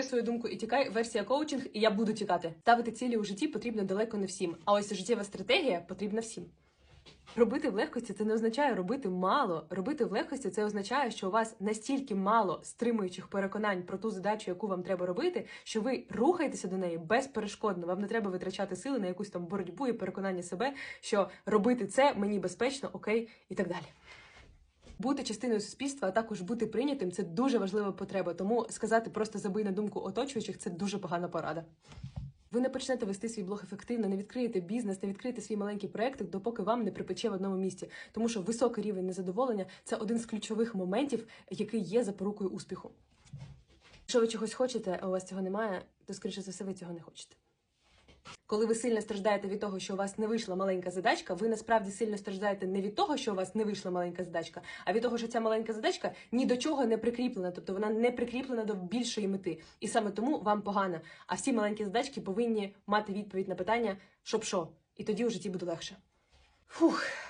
Бери свою думку і тікай. Версія коучинг, і я буду тікати. Ставити цілі у житті потрібно далеко не всім. А ось життєва стратегія потрібна всім. Робити в легкості це не означає робити мало. Робити в легкості це означає, що у вас настільки мало стримуючих переконань про ту задачу, яку вам треба робити, що ви рухаєтеся до неї безперешкодно. Вам не треба витрачати сили на якусь там боротьбу і переконання себе, що робити це мені безпечно, окей, і так далі. Бути частиною суспільства, а також бути прийнятим це дуже важлива потреба. Тому сказати просто забий на думку оточуючих це дуже погана порада. Ви не почнете вести свій блог ефективно, не відкриєте бізнес, не відкриєте свій маленький проєктик, допоки вам не припече в одному місці. Тому що високий рівень незадоволення це один з ключових моментів, який є запорукою успіху. Якщо ви чогось хочете, а у вас цього немає, то скоріше за все ви цього не хочете. Коли ви сильно страждаєте від того, що у вас не вийшла маленька задачка, ви насправді сильно страждаєте не від того, що у вас не вийшла маленька задачка, а від того, що ця маленька задачка ні до чого не прикріплена, тобто вона не прикріплена до більшої мети. І саме тому вам погано. А всі маленькі задачки повинні мати відповідь на питання, щоб що, і тоді у житті буде легше. Фух.